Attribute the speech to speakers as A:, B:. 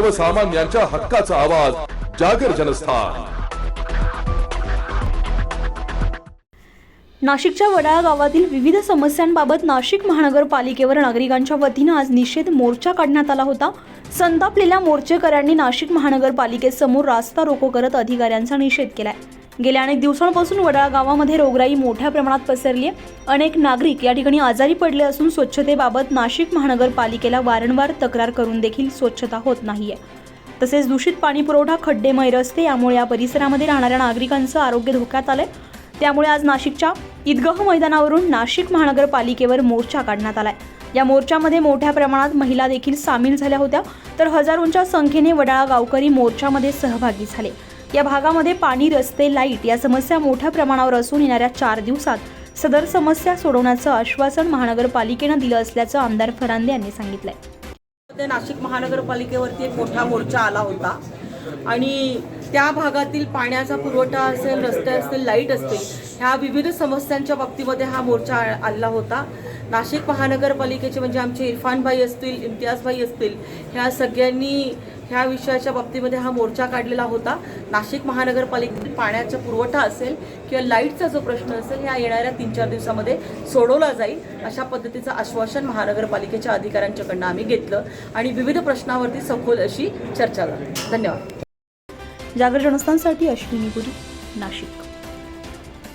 A: सर्वसामान्यांच्या हक्काचा आवाज जागर जनस्थान.
B: नाशिकच्या वडाळा गावातील विविध समस्यांबाबत नाशिक महानगरपालिकेवर नागरिकांच्या वतीनं आज निषेध मोर्चा काढण्यात आला होता. संतापलेल्या मोर्चेकऱ्यांनी नाशिक महानगरपालिकेसमोर रास्ता रोको करत अधिकाऱ्यांचा निषेध केलाय. गेल्या अनेक दिवसांपासून वडाळा गावामध्ये रोगराई मोठ्या प्रमाणात पसरली आहे अनेक नागरिक या ठिकाणी आजारी पडले असून स्वच्छतेबाबत नाशिक महानगरपालिकेला वारंवार तक्रार करून देखील स्वच्छता होत नाही आहे तसेच दूषित पाणी पुरवठा खड्डेमय रस्ते यामुळे या परिसरामध्ये राहणाऱ्या नागरिकांचं आरोग्य धोक्यात आलंय. त्यामुळे आज नाशिकच्या ईदगाह मैदानावरून नाशिक महानगरपालिकेवर मोर्चा काढण्यात आलाय. या मोर्चामध्ये मोठ्या प्रमाणात महिला देखील सामील झाल्या होत्या. तर हजारोंच्या संख्येने वडाळा गावकरी मोर्चामध्ये सहभागी झाले. या भागामध्ये पाणी रस्ते लाइट या समस्या मोठ्या प्रमाणावर असून येणाऱ्या चार दिवसात सदर समस्या सोडवण्याचं आश्वासन महानगरपालिकेनं दिलं असल्याचं आमदार फरांदे यांनी सांगितलंय.
C: नाशिक महानगरपालिकेवरती एक मोठा मोर्चा आला होता. आणि त्या भागातील पाण्याचा पुरवठा असेल रस्ते असतील लाइट असतील ह्या विविध समस्यांच्या बाबतीमध्ये हा मोर्चा आ- आला होता. नाशिक महानगरपालिकेचे म्हणजे आमचे इरफानभाई असतील इम्तियाजभाई असतील ह्या सगळ्यांनी ह्या विषयाच्या बाबतीमध्ये हा मोर्चा काढलेला होता. नाशिक महानगरपालिकेतील पाण्याचा पुरवठा असेल किंवा लाईटचा जो प्रश्न असेल ह्या येणाऱ्या तीन चार दिवसामध्ये सोडवला जाईल अशा पद्धतीचं आश्वासन महानगरपालिकेच्या अधिकाऱ्यांच्याकडनं आम्ही घेतलं आणि विविध प्रश्नावरती सखोल अशी चर्चा झाली. धन्यवाद.
B: जागर जनस्थानसाठी अश्विनी पुरी नाशिक.